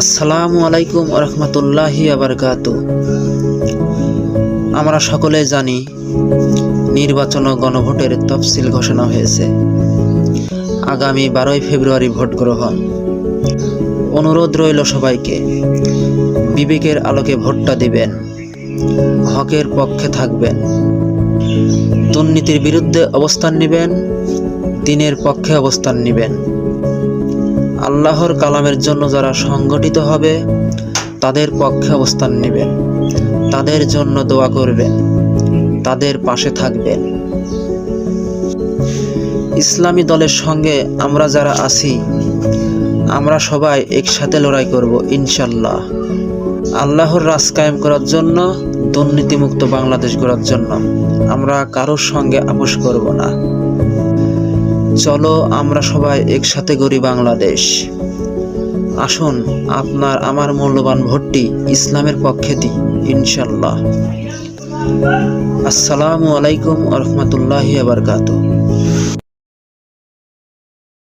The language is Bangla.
আসসালামু আলাইকুম রহমতুল্লাহি আবরকাত। আমরা সকলে জানি নির্বাচন ও গণভোটের তফসিল ঘোষণা হয়েছে। আগামী বারোই ফেব্রুয়ারি ভোট গ্রহণ। অনুরোধ রইল সবাইকে, বিবেকের আলোকে ভোটটা দিবেন, হকের পক্ষে থাকবেন, দুর্নীতির বিরুদ্ধে অবস্থান নেবেন, দিনের পক্ষে অবস্থান নেবেন। আল্লাহর কালামের জন্য যারা সংগঠিত হবে, তাদের পক্ষে অবস্থান নেবেন। তাদের জন্য দোয়া করবেন। তাদের পাশে থাকবেন। ইসলামী দলের সঙ্গে আমরা যারা আছি, আমরা সবাই একসাথে লড়াই করব ইনশাল্লাহ আল্লাহর রাজ কায়েম করার জন্য, দুর্নীতিমুক্ত বাংলাদেশ গড়ার জন্য। আমরা কারোর সঙ্গে আপোষ করব না। চলো আমরা সবাই একসাথে করি বাংলাদেশ। আসুন, আপনার আমার মূল্যবান ভোটটি ইসলামের পক্ষে দিই ইনশাল্লাহ আসসালামু আলাইকুম রহমতুল্লাহি আবরকাত